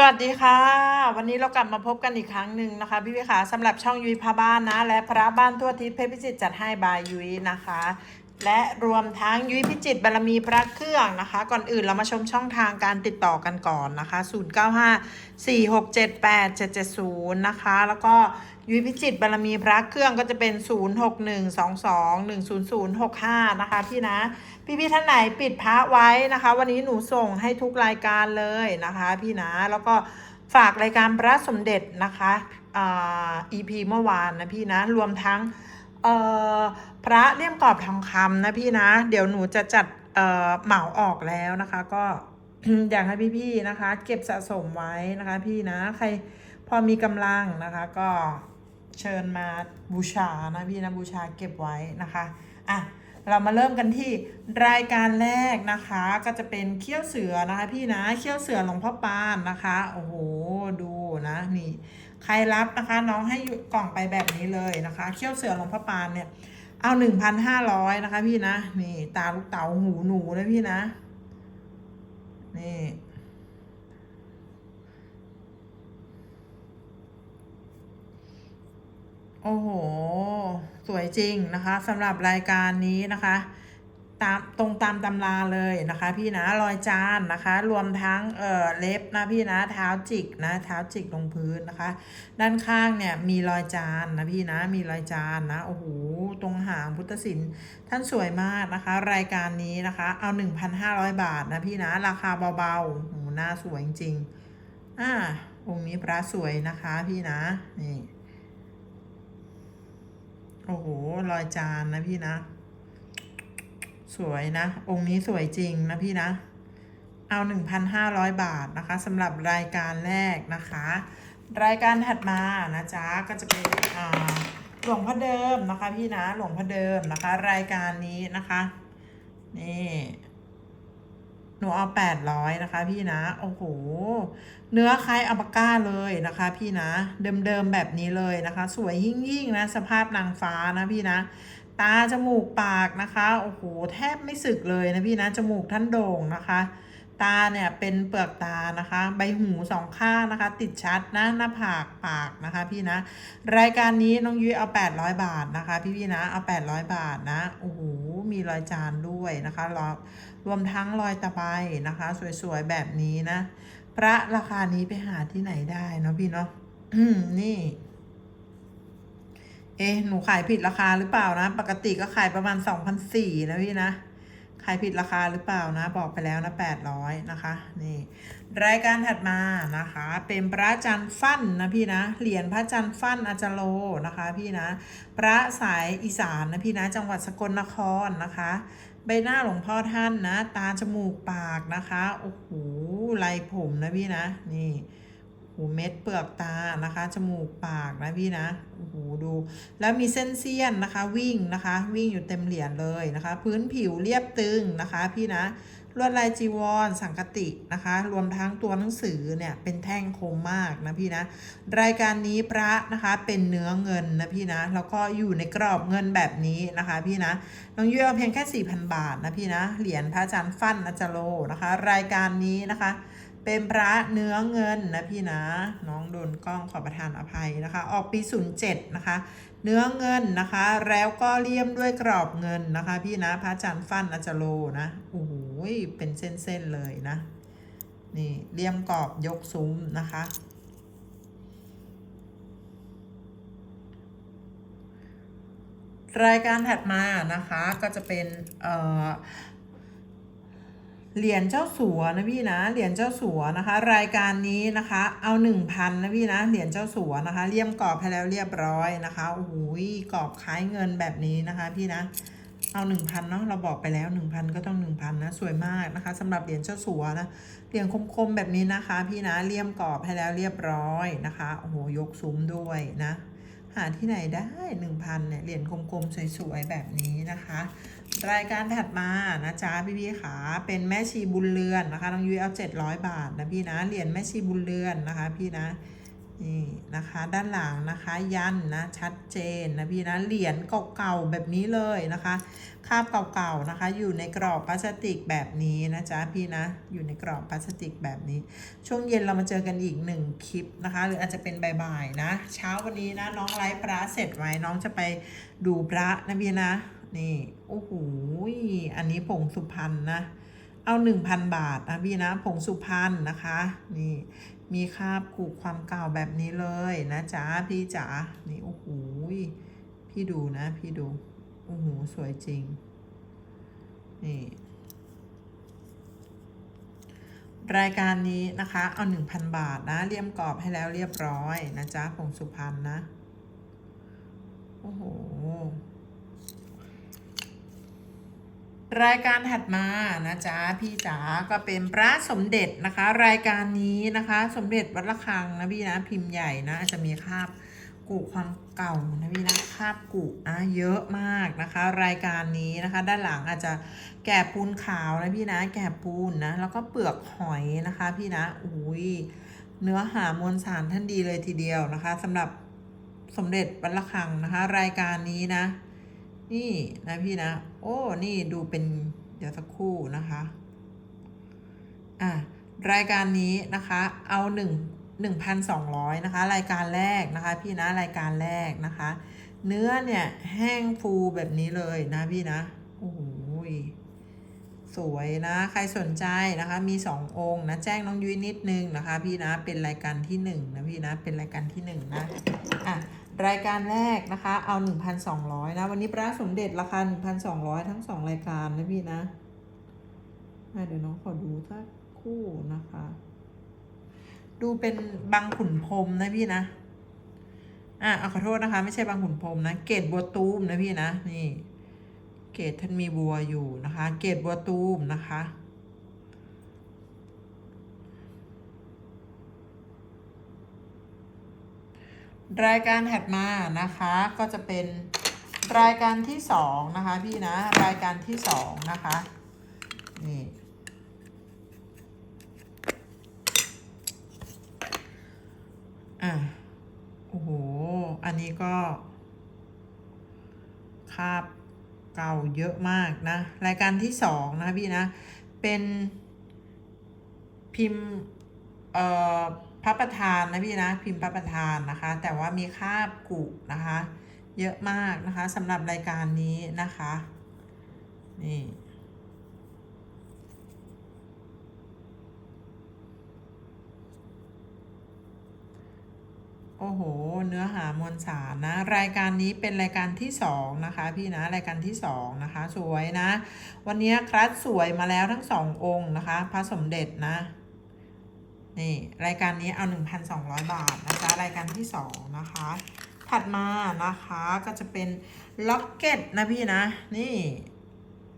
สวัสดีค่ะ วันนี้เรากลับมาพบกันอีกครั้งหนึ่งนะคะ พี่วิขาสำหรับช่องยุ้ยพาบ้านนะ และพระบ้านทั่วทิศเพชรพิจิตรจัดให้บายยุ้ยนะคะ และรวมทั้งยุ้ยพิจิตรบารมีพระเครื่องนะคะ ก่อนอื่นเรามาชมช่องทางการติดต่อกันก่อนนะคะ 095 4678 770 นะคะ แล้วก็ ยุ้ยพิจิตบารมีพระเครื่องก็จะเป็น 0612210065 นะคะพี่นะ พี่พี่ท่านไหนปิดพระไว้นะคะ วันนี้หนูส่งให้ทุกรายการเลยนะคะพี่นะแล้วก็ฝากรายการพระสมเด็จนะคะอ่า EP เมื่อวานนะพี่นะรวมทั้งเอ่อพระเลี่ยมกรอบทองคำนะพี่นะ เดี๋ยวหนูจะจัดเอ่อเหมาออกแล้วนะคะ ก็อยากให้พี่ๆนะคะ เก็บสะสมไว้นะคะ พี่นะใครพอมีกำลังนะคะก็ เชิญมาบูชานะพี่นะบูชาเก็บไว้นะคะอะเรามาเริ่มกันที่รายการแรกนะคะ ก็จะเป็นเขี้ยวเสือนะคะ พี่นะเขี้ยวเสือหลวงพ่อปานนะคะโอ้โหดูนะนี่ใครรับนะคะน้องให้กล่องไปแบบนี้เลยนะคะเขี้ยวเสือหลวงพ่อปานเนี่ยเอาหนึ่งพันห้าร้อยนะคะ พี่นะนี่ตาลูกเต๋าหูหนูนะพี่นะนี่ โอ้โห สวยจริงนะคะสำหรับรายการนี้นะคะ ตามตรงตามตำราเลยนะคะ พี่นะรอยจานนะคะ รวมทั้งเอ่อเล็บนะพี่นะเท้าจิกนะเท้าจิกลงพื้นนะคะ ด้านข้างเนี่ยมีรอยจานนะพี่นะมีรอยจานนะโอ้โหตรงหางพุทธศิลป์ท่านสวยมากนะคะ รายการนี้นะคะ เอา 1,500 บาทนะพี่นะราคาเบาๆหน้าสวยจริงอ่าองค์นี้พระสวยนะคะพี่นะนี่ โอ้โหลอยจานนะพี่นะ สวยนะ องค์นี้สวยจริงนะพี่นะ เอา 1,500 บาทนะคะสำหรับรายการแรกนะคะ รายการถัดมานะจ๊ะก็จะเป็นหลวงพ่อเดิมนะคะพี่นะหลวงพ่อเดิมนะคะ รายการนี้นะคะ นี่ หนูเอาแปดร้อยนะคะ พี่นะ โอ้โห เนื้อคล้ายอัปก้าเลยนะคะ พี่นะ เดิมๆแบบนี้เลยนะคะ สวยยิ่งๆนะ สภาพนางฟ้านะพี่นะ ตาจมูกปากนะคะ โอ้โห แทบไม่สึกเลยนะพี่นะ จมูกท่านโด่งนะคะ ตาเนี่ยเป็นเปลือกตานะคะ ใบหูสองข้างนะคะ ติดชัดนะ หน้าผากปากนะคะ พี่นะ รายการนี้น้องยุ้ยเอา 800 บาทนะคะ พี่พี่ๆนะ เอา 800 บาทนะ โอ้โห มีรอยจานด้วยนะคะรอรวมทั้งรอยตะไบนะคะ สวยๆ แบบนี้นะ พระราคานี้ไปหาที่ไหนได้เนาะพี่เนาะนี่ เอ๊ะ หนูขายผิดราคาหรือเปล่านะ ปกติก็ขายประมาณสองพันสี่นะพี่นะายผิดราคาหรือเปล่านะ บอกไปแล้วนะ 800 นะคะ นี่ รายการถัดมานะคะ เป็นพระจันทร์ฟั่นนะพี่นะ เหรียญพระจันทร์ฟั่นอาจารโลนะคะพี่นะ พระสายอีสานนะพี่นะ จังหวัดสกลนครนะคะ ใบหน้าหลวงพ่อท่านนะ ตาจมูกปากนะคะ โอ้โหลายผมนะพี่นะ นี่ หูเม็ดเปลือกตานะคะ จมูกปากนะพี่นะโอ้โหดู แล้วมีเส้นเสี้ยนนะคะ วิ่งนะคะ วิ่งอยู่เต็มเหรียญเลยนะคะ พื้นผิวเรียบตึงนะคะ พี่นะลวดลายจีวร สังกตินะคะ รวมทั้งตัวหนังสือเนี่ยเป็นแท่งคมมากนะพี่นะ รายการนี้พระนะคะเป็นเนื้อเงินนะพี่นะ แล้วก็อยู่ในกรอบเงินแบบนี้นะคะ พี่นะ น้องยุ้ยเอาเพียงแค่ 4,000 บาทนะพี่นะ เหรียญพระอาจารย์ฟั่นอาจารโลนะคะ รายการนี้นะคะ เป็นพระเนื้อเงินนะพี่นะ น้องโดนกล้องขอประทานอภัยนะคะ ออกปี 07 นะคะ เนื้อเงินนะคะ แล้วก็เลี่ยมด้วยกรอบเงินนะคะ พี่นะพระจันทร์ฟันอาจารย์โลนะโอ้โหเป็นเส้นๆเลยนะ นี่เลี่ยมกรอบยกซุ้มนะคะรายการถัดมานะคะก็จะเป็นเอ่อ เหรียญเจ้าสัวนะพี่นะเหรียญเจ้าสัวนะคะ รายการนี้นะคะ เอาหนึ่งพันนะพี่นะเหรียญเจ้าสัวนะคะเลี่ยมกรอบให้แล้วเรียบร้อยนะคะโอ้โหกรอบคล้ายเงินแบบนี้นะคะ พี่นะเอาหนึ่งพันเนาะเราบอกไปแล้วหนึ่งพันก็ต้องหนึ่งพันนะสวยมากนะคะสำหรับเหรียญเจ้าสัวนะเหรียญคมๆแบบนี้นะคะ พี่นะเลี่ยมกรอบให้แล้วเรียบร้อยนะคะโอ้โหยกซุ้มด้วยนะ หาที่ไหนได้หนึ่งพันเนี่ยเหรียญคมๆสวยๆแบบนี้นะคะ รายการถัดมานะจ๊ะพี่พี่ๆขาเป็นแม่ชีบุญเรือนนะคะน้องยุ้ยเอาเจ็ดร้อยบาทนะพี่นะเหรียญแม่ชีบุญเรือนนะคะ พี่นะนี่นะคะด้านหลังนะคะยันนะชัดเจนนะพี่นะเหรียญเก่าๆแบบนี้เลยนะคะคาบเก่าๆนะคะ อยู่ในกรอบพลาสติกแบบนี้นะจ๊ะพี่นะอยู่ในกรอบพลาสติกแบบนี้ ช่วงเย็นเรามาเจอกันอีกหนึ่งคลิปนะคะ หรืออาจจะเป็นบ่ายๆนะ เช้าวันนี้นะน้องไลฟ์พระเสร็จไว้น้องจะไปดูพระนะพี่นะ นี่ โอ้โห อันนี้ผงสุพรรณนะ เอาหนึ่งพันบาทนะพี่นะ ผงสุพรรณนะคะ นี่ มีคาบขูดความเก่าแบบนี้เลยนะจ๊ะพี่จ๋า นี่ โอ้โห พี่ดูนะ พี่ดู โอ้โห สวยจริง นี่รายการนี้นะคะ เอา 1,000 บาทนะเลี่ยมกรอบให้แล้วเรียบร้อยนะจ๊ะผงสุพรรณนะ โอ้โห รายการถัดมานะจ๊ะพี่จ๋าก็เป็นพระสมเด็จนะคะ รายการนี้นะคะ สมเด็จวัดระฆังนะพี่นะพิมพ์ใหญ่นะอาจจะมีคาบกุความเก่านะพี่นะคาบกุนะเยอะมากนะคะ รายการนี้นะคะ ด้านหลังอาจจะแกะปูนขาวนะพี่นะแกะปูนนะแล้วก็เปลือกหอยนะคะ พี่นะอุ้ยเนื้อหามวลสารท่านดีเลยทีเดียวนะคะสำหรับสมเด็จวัดระฆังนะคะ รายการนี้นะ นี่นะพี่นะ โอ้ นี่ดูเป็นเดี๋ยวสักครู่นะคะ อะรายการนี้นะคะ เอาหนึ่งหนึ่งพันสองร้อยนะคะ รายการแรกนะคะ พี่นะรายการแรกนะคะ เนื้อเนี่ยแห้งฟูแบบนี้เลยนะพี่นะโอ้โหสวยนะ ใครสนใจนะคะ มีสององค์นะ แจ้งน้องยุ้ยนิดนึงนะคะ พี่นะ เป็นรายการที่หนึ่งนะพี่นะ เป็นรายการที่หนึ่งนะ อะ รายการแรกนะคะ เอา 1,200 นะ วันนี้พระสมเด็จราคา 1,200 ทั้งสองรายการนะพี่นะเดี๋ยวน้องขอดูสักคู่นะคะ ดูเป็นบางขุนพรมนะพี่นะ อะขอโทษนะคะ ไม่ใช่บางขุนพรมนะ เกตบัวตูมนะพี่นะ นี่ เกตท่านมีบัวอยู่นะคะ เกตบัวตูมนะคะ รายการถัดมานะคะก็จะเป็นรายการที่สองนะคะพี่นะรายการที่สองนะคะนี่อะโอ้โห อันนี้ก็คาบเก่าเยอะมากนะ รายการที่สองนะพี่นะ เป็นพิมพ์เอ่อ ระประธานนะพี่นะพิมพ์พระประธานนะคะ แต่ว่ามีคาบกุนะคะ เยอะมากนะคะสำหรับรายการนี้นะคะนี่โอ้โห เนื้อหามวลสารนะ รายการนี้เป็นรายการที่สองนะคะ พี่นะรายการที่สองนะคะ สวยนะ วันนี้ครัสสวยมาแล้วทั้งสององค์นะคะ พระสมเด็จนะ นี่รายการนี้เอา 1,200 บาทนะจ๊ะรายการที่ 2 นะคะ ถัดมานะคะก็จะเป็นล็อกเก็ตนะพี่นะ นี่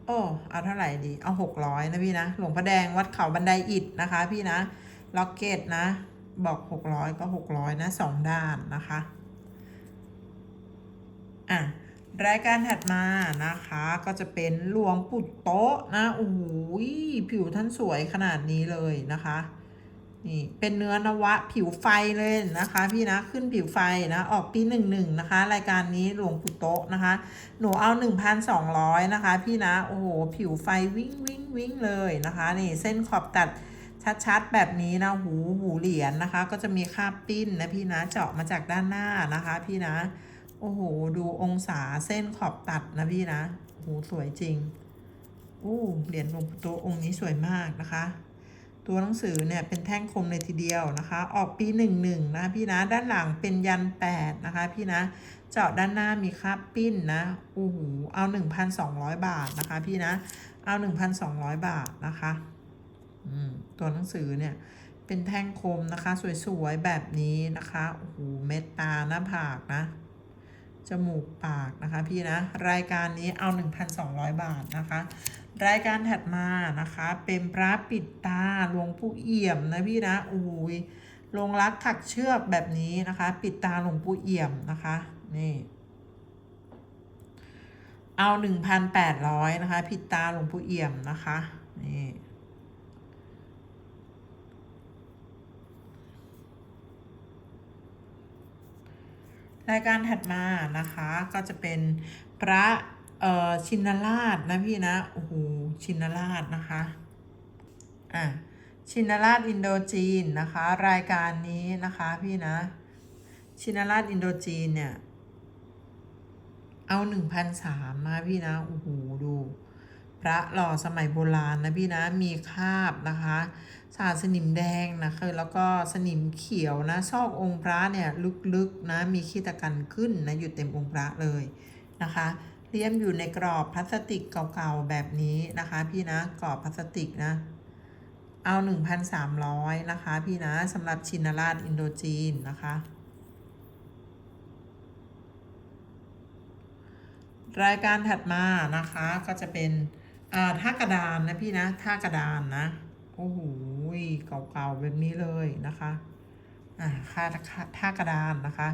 โอ้เอาเท่าไหร่ดีเอา 600 นะพี่นะ หลวงพระแดงวัดเขาบันไดอิฐนะคะ พี่นะล็อกเก็ตนะ บอก 600 ก็ 600 นะสองด้านนะคะอะรายการถัดมานะคะก็จะเป็นหลวงปู่โต๊ะนะโอ้โหผิวท่านสวยขนาดนี้เลยนะคะ นี่เป็นเนื้อนวะผิวไฟเลยนะคะ พี่นะขึ้นผิวไฟนะออกปีหนึ่งหนึ่งนะคะ รายการนี้หลวงปู่โตะนะคะ หนูเอาหนึ่งพันสองร้อยนะคะ พี่นะโอ้โหผิวไฟวิ่งวิ่งวิ่งเลยนะคะนี่เส้นขอบตัดชัดๆ แบบนี้นะหูหูเหรียญนะคะ ก็จะมีคาบปิ้นนะพี่นะเจาะมาจากด้านหน้านะคะ พี่นะโอ้โหดูองศาเส้นขอบตัดนะพี่นะโอ้โหสวยจริงอู้เหรียญหลวงปู่โตะองค์นี้สวยมากนะคะ ตัวหนังสือเนี่ยเป็นแท่งคมเลยทีเดียวนะคะ ออกปีหนึ่งหนึ่งนะพี่นะ ด้านหลังเป็นยันแปดนะคะพี่นะ เจาะด้านหน้ามีคาบปิ้นนะโอ้โหเอาหนึ่งพันสองร้อยบาทนะคะพี่นะ เอาหนึ่งพันสองร้อยบาทนะคะอืมตัวหนังสือเนี่ยเป็นแท่งคมนะคะ สวยๆ แบบนี้นะคะโอ้โหเม็ดตาหน้าผากนะ จมูกปากนะคะพี่นะ รายการนี้เอา 1,200 บาทนะคะ รายการถัดมานะคะ เป็นพระปิดตาหลวงปู่เอี่ยมนะพี่นะอุ้ยลงรักถักเชือกแบบนี้นะคะ ปิดตาหลวงปู่เอี่ยมนะคะนี่เอา 1,800นะคะปิดตาหลวงปู่เอี่ยมนะคะนี่ รายการถัดมานะคะก็จะเป็นพระชินราชนะพี่นะโอ้โหชินราชนะคะอะชินราชอินโดจีนนะคะ รายการนี้นะคะพี่นะ ชินราชอินโดจีนเนี่ย เอาหนึ่งพันสามมาพี่นะโอ้โหดู พระหล่อสมัยโบราณนะพี่นะมีคาบนะคะสาสนิมแดงนะคะแล้วก็สนิมเขียวนะซอกองค์พระเนี่ยลึกๆนะมีขี้ตะกันขึ้นนะอยู่เต็มองค์พระเลยนะคะเลี่ยมอยู่ในกรอบพลาสติกเก่าๆแบบนี้นะคะ พี่นะกรอบพลาสติกนะเอา 1,300 นะคะ พี่นะสำหรับชินราชอินโดจีนนะคะ รายการถัดมานะคะก็จะเป็น อ่าท่ากระดานนะพี่นะท่ากระดานนะโอ้โหเก่าๆแบบนี้เลยนะคะอ่าค่าท่ากระดานนะคะ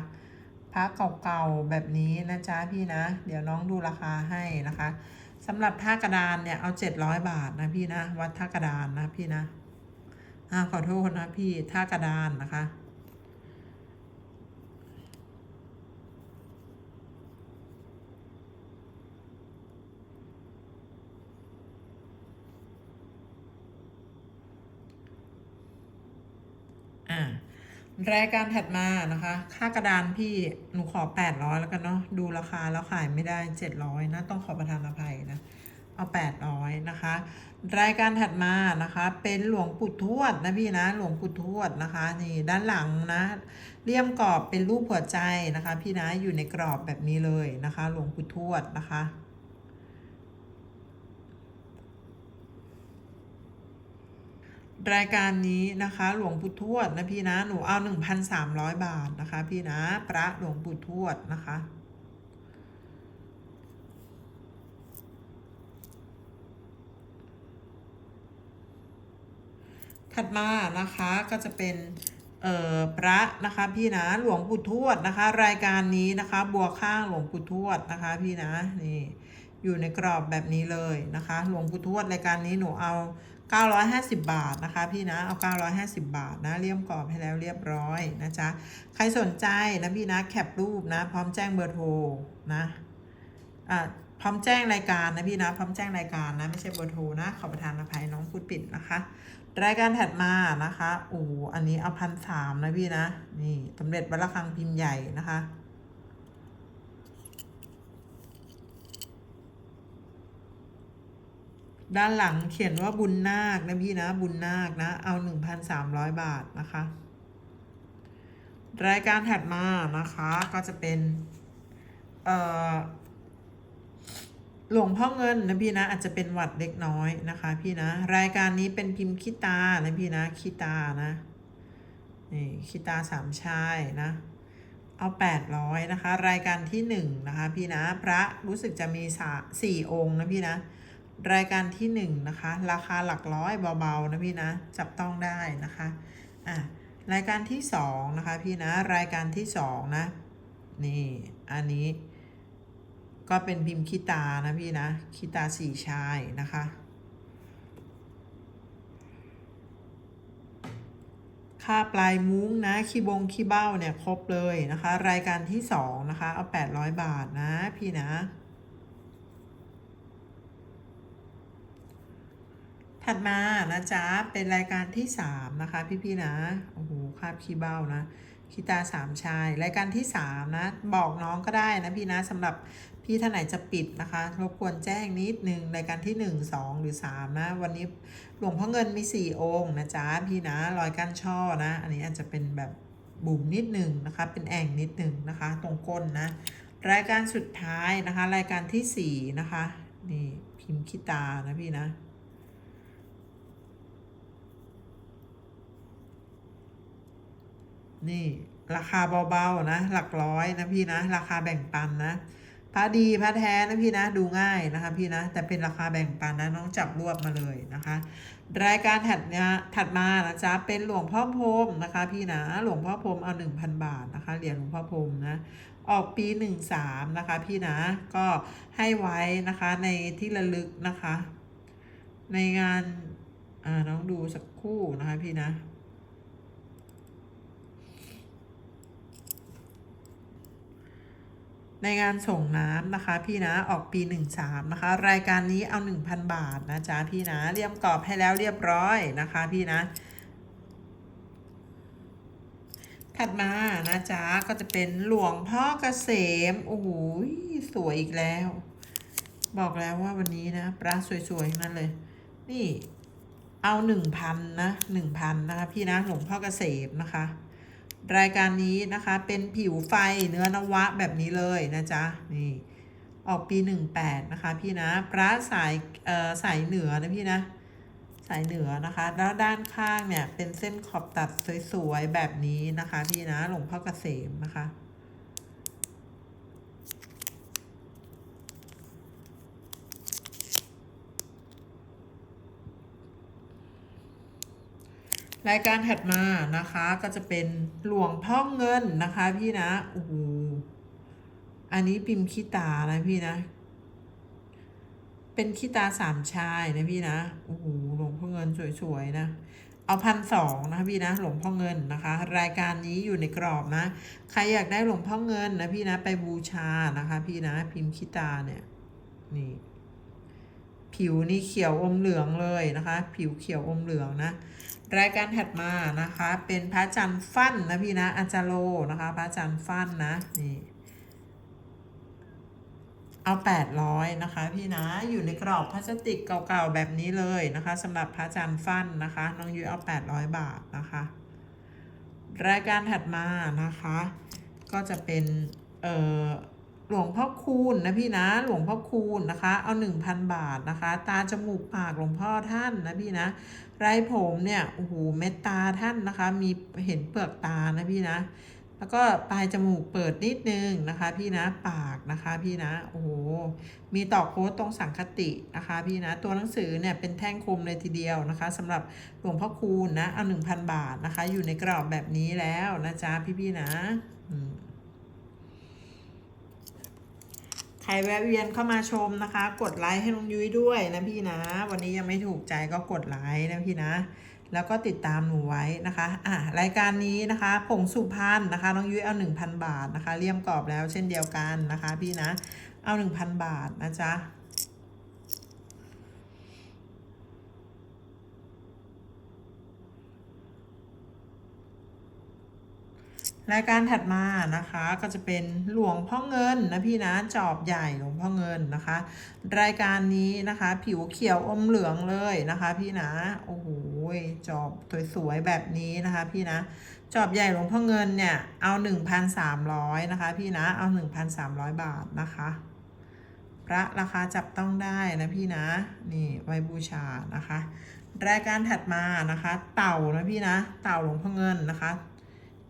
พระเก่าๆแบบนี้นะจ๊ะพี่นะ เดี๋ยวน้องดูราคาให้นะคะสำหรับท่ากระดานเนี่ยเอา700บาทนะพี่นะ วัดท่ากระดานนะพี่นะอ่าขอโทษนะพี่ท่ากระดานนะคะ อ่า รายการถัดมานะคะ ค่ากระดานพี่หนูขอ 800 แล้วกันเนาะดูราคาแล้วขายไม่ได้ 700 นะ ต้องขอประทานอภัยนะ เอา 800 นะคะ รายการถัดมานะคะ เป็นหลวงปู่ทวดนะพี่นะ หลวงปู่ทวดนะคะ นี่ด้านหลังนะเลี่ยมกรอบเป็นรูปหัวใจนะคะ พี่นะอยู่ในกรอบแบบนี้เลยนะคะ หลวงปู่ทวดนะคะ รายการนี้นะคะ หลวงปู่ทวดนะพี่นะ หนูเอา 1,300 บาทนะคะ พี่นะ พระหลวงปู่ทวดนะคะ ถัดมานะคะก็จะเป็นเอ่อพระนะคะ พี่นะหลวงปู่ทวดนะคะ รายการนี้นะคะ บัวข้างหลวงปู่ทวดนะคะ พี่นะนี่อยู่ในกรอบแบบนี้เลยนะคะ หลวงปู่ทวดรายการนี้หนูเอา 950 บาทนะคะพี่นะเอา 950 บาทนะเลี่ยมกรอบให้แล้วเรียบร้อยนะจ๊ะใครสนใจนะพี่นะแคปรูปนะ พร้อมแจ้งเบอร์โทรนะอ่าพร้อมแจ้งรายการนะพี่นะพร้อมแจ้งรายการนะไม่ใช่เบอร์โทรนะขอประทานอภัยน้องพูดปิดนะคะ รายการถัดมานะคะโอ้อันนี้เอาพันสามนะพี่นะนี่สมเด็จวัดระฆังพิมพ์ใหญ่นะคะ ด้านหลังเขียนว่าบุญนาคนะพี่นะบุญนาคนะ เอาหนึ่งพันสามร้อยบาทนะคะ รายการถัดมานะคะก็จะเป็น เอ่อหลวงพ่อเงินนะพี่นะอาจจะเป็นหวัดเล็กน้อยนะคะ พี่นะ รายการนี้เป็นพิมพ์ขี้ตานะพี่นะขี้ตานะนี่ขี้ตาสามชายนะเอาแปดร้อยนะคะ รายการที่หนึ่งนะคะ พี่นะ พระรู้สึกจะมีสี่องค์นะพี่นะ รายการที่หนึ่งนะคะ ราคาหลักร้อยเบาๆนะพี่นะ จับต้องได้นะคะอะรายการที่สองนะคะพี่นะรายการที่สองนะนี่อันนี้ก็เป็นพิมพ์คิตานะพี่นะคิตาสี่ชายนะคะค่าปลายมุ้งนะขี้บงขี้เบ้าเนี่ยครบเลยนะคะ รายการที่สองนะคะเอา 800 บาทนะพี่นะ ถัดมานะจ๊ะ เป็นรายการที่สามนะคะพี่ๆนะ โอ้โหคาบขี้เบ้านะขีตาสามชาย รายการที่สามนะ บอกน้องก็ได้นะพี่นะสำหรับพี่ท่านไหนจะปิดนะคะ รบกวนแจ้งนิดนึงรายการที่หนึ่งสองหรือสามนะ วันนี้หลวงพ่อเงินมีสี่องค์นะจ๊ะพี่นะรอยกั้นช่อนะ อันนี้อาจจะเป็นแบบบุ๋มนิดหนึ่งนะคะ เป็นแอ่งนิดหนึ่งนะคะ ตรงก้นนะ รายการสุดท้ายนะคะ รายการที่สี่นะคะนี่พิมพ์ขีตานะพี่นะ นี่ ราคาเบาๆนะ หลักร้อยนะพี่นะ ราคาแบ่งปันนะพระดีพระแท้นะพี่นะดูง่ายนะคะพี่นะ แต่เป็นราคาแบ่งปันนะน้องจับรวบมาเลยนะคะ รายการถัดเนี่ยถัดมานะจ๊ะเป็นหลวงพ่อพรมนะคะ พี่นะหลวงพ่อพรมเอาหนึ่งพันบาทนะคะเหรียญหลวงพ่อพรมนะออกปีหนึ่งสามนะคะ พี่นะก็ให้ไว้นะคะในที่ระลึกนะคะ ในงานอ่าน้องดูสักคู่นะคะพี่นะ ร ในงานส่งน้ำนะคะ พี่นะออกปี 13 นะคะ รายการนี้เอา 1,000 บาทนะจ๊ะพี่นะเรียมกรอบให้แล้วเรียบร้อยนะคะ พี่นะ ถัดมานะจ๊ะก็จะเป็นหลวงพ่อเกษมโอ้โหสวยอีกแล้ว บอกแล้วว่าวันนี้นะพระสวยๆทั้งนั้นเลย นี่เอาหนึ่งพันนะหนึ่งพันนะคะ พี่นะหลวงพ่อเกษมนะคะ รายการนี้นะคะเป็นผิวไฟเนื้อนวะแบบนี้เลยนะจ๊ะนี่ออกปีหนึ่งแปดนะคะพี่นะพระสายเอ่อสายเหนือนะพี่นะสายเหนือนะคะ แล้วด้านข้างเนี่ยเป็นเส้นขอบตัดสวยๆแบบนี้นะคะพี่นะหลวงพ่อเกษมนะคะ รายการถัดมานะคะก็จะเป็นหลวงพ่อเงินนะคะพี่นะโอ้โหอันนี้พิมพ์ขี้ตานะพี่นะ เป็นขี้ตาสามชายนะพี่นะโอ้โหหลวงพ่อเงินสวยๆนะเอาพันสองนะพี่นะหลวงพ่อเงินนะคะ รายการนี้อยู่ในกรอบนะ ใครอยากได้หลวงพ่อเงินนะพี่นะไปบูชานะคะ พี่นะพิมพ์ขี้ตาเนี่ยนี่ ผิวนี่เขียวอมเหลืองเลยนะคะ ผิวเขียวอมเหลืองนะ รายการถัดมานะคะ เป็นพระจันทร์ฟั่นนะพี่นะอาจารโลนะคะ พระจันทร์ฟั่นนะนี่เอาแปดร้อยนะคะ พี่นะอยู่ในกรอบพลาสติกเก่าๆแบบนี้เลยนะคะสำหรับพระจันทร์ฟั่นนะคะ น้องยุ้ยเอาแปดร้อยบาทนะคะ รายการถัดมานะคะ ก็จะเป็น เอ่อ หลวงพ่อคูณนะพี่นะ หลวงพ่อคูณนะคะ เอาหนึ่งพันบาทนะคะ ตาจมูกปากหลวงพ่อท่านนะพี่นะไรผมเนี่ยโอ้โหเม็ดตาท่านนะคะ มีเห็นเปลือกตานะพี่นะ แล้วก็ปลายจมูกเปิดนิดนึงนะคะ พี่นะปากนะคะพี่นะโอ้โหมีต่อโค้ดตรงสังคตินะคะ พี่นะตัวหนังสือเนี่ยเป็นแท่งคมเลยทีเดียวนะคะสำหรับหลวงพ่อคูณนะเอาหนึ่งพันบาทนะคะ อยู่ในกรอบแบบนี้แล้วนะจ๊ะพี่ๆนะอืม ใครแวะเวียนเข้ามาชมนะคะ กดไลค์ให้น้องยุ้ยด้วยนะพี่นะ วันนี้ยังไม่ถูกใจก็กดไลค์นะพี่นะ แล้วก็ติดตามหนูไว้นะคะอะรายการนี้นะคะผงสุพรรณนะคะน้องยุ้ยเอา 1,000 บาทนะคะเลี่ยมกรอบแล้วเช่นเดียวกันนะคะ พี่นะเอา 1,000 บาทนะจ๊ะ รายการถัดมานะคะก็จะเป็นหลวงพ่อเงินนะพี่นะจอบใหญ่หลวงพ่อเงินนะคะ รายการนี้นะคะ ผิวเขียวอมเหลืองเลยนะคะ พี่นะโอ้โหจอบสวยๆแบบนี้นะคะ พี่นะจอบใหญ่หลวงพ่อเงินเนี่ยเอา 1,300นะคะ พี่นะเอา 1,300 บาทนะคะพระราคาจับต้องได้นะพี่นะนี่ไว้บูชานะคะ รายการถัดมานะคะ เต่านะพี่นะ เต่าหลวงพ่อเงินนะคะ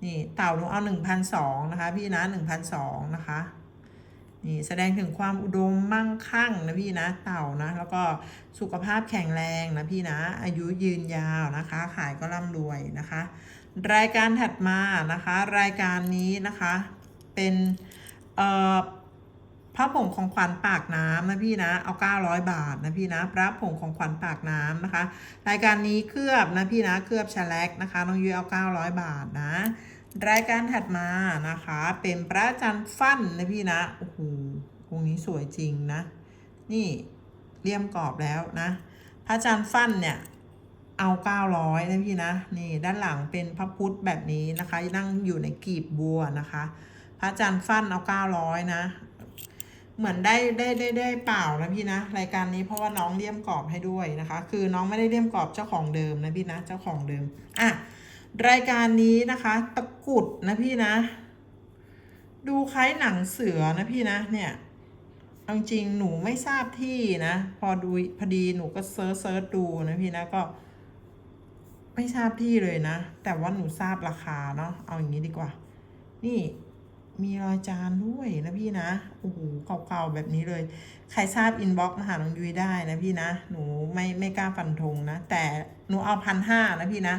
นี่เต่าหนูเอาหนึ่งพันสองนะคะพี่นะหนึ่งพันสองนะคะนี่แสดงถึงความอุดมมั่งคั่งนะพี่นะเต่านะแล้วก็สุขภาพแข็งแรงนะพี่นะอายุยืนยาวนะคะ ขายก็ร่ำรวยนะคะ รายการถัดมานะคะ รายการนี้นะคะเป็นเอ่อ พระผงของขวัญปากน้ำนะพี่นะ เอา 900 บาทนะพี่นะ พระผงของขวัญปากน้ำนะคะ รายการนี้เคลือบนะพี่นะ เคลือบชาแลกนะคะ น้องยุ้ยเอา 900 บาทนะ รายการถัดมานะคะ เป็นพระจันทร์ฟั่นนะพี่นะ โอ้โหองค์นี้สวยจริงนะ นี่เลี่ยมกรอบแล้วนะ พระจันทร์ฟั่นเนี่ยเอา900นะพี่นะ นี่ด้านหลังเป็นพระพุทธแบบนี้นะคะ นั่งอยู่ในกีบบัวนะคะ พระจันทร์ฟั่นเอา900นะ เหมือนได้ได้ได้ได้เปล่านะพี่นะรายการนี้เพราะว่าน้องเลี่ยมกรอบให้ด้วยนะคะ คือน้องไม่ได้เลี่ยมกรอบเจ้าของเดิมนะพี่นะเจ้าของเดิมอะรายการนี้นะคะตะกุดนะพี่นะ ดูคล้ายหนังเสือนะพี่นะเนี่ยเอาจริงหนูไม่ทราบที่นะ พอดูพอดีหนูก็เซิร์ชเซิร์ชดูนะพี่นะก็ ไม่ทราบที่เลยนะ แต่ว่าหนูทราบราคาเนาะเอาอย่างนี้ดีกว่า นี่ มีรอยจานด้วยนะพี่นะ โอ้โหเก่าๆแบบนี้เลย ใครทราบอินบ็อกซ์มาหาน้องยุ้ยได้นะพี่นะ หนูไม่ไม่กล้าฟันธงนะ แต่หนูเอาพันห้านะพี่นะ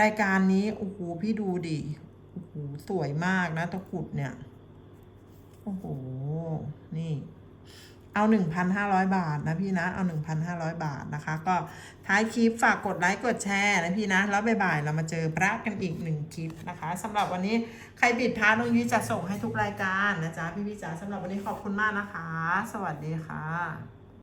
รายการนี้ โอ้โหพี่ดูดิโอ้โหสวยมากนะตะกุดเนี่ย โอ้โห นี่ เอา 1,500 บาทนะพี่นะ เอา 1,500 บาทนะคะ ก็ท้ายคลิปฝากกดไลค์กดแชร์นะพี่นะ แล้วบ่ายๆเรามาเจอพระกันอีกหนึ่งคลิปนะคะสำหรับวันนี้ใครบิดพระน้องยุ้ยจะส่งให้ทุกรายการนะจ๊ะพี่พี่จ๋าสำหรับวันนี้ขอบคุณมากนะคะ สวัสดีค่ะ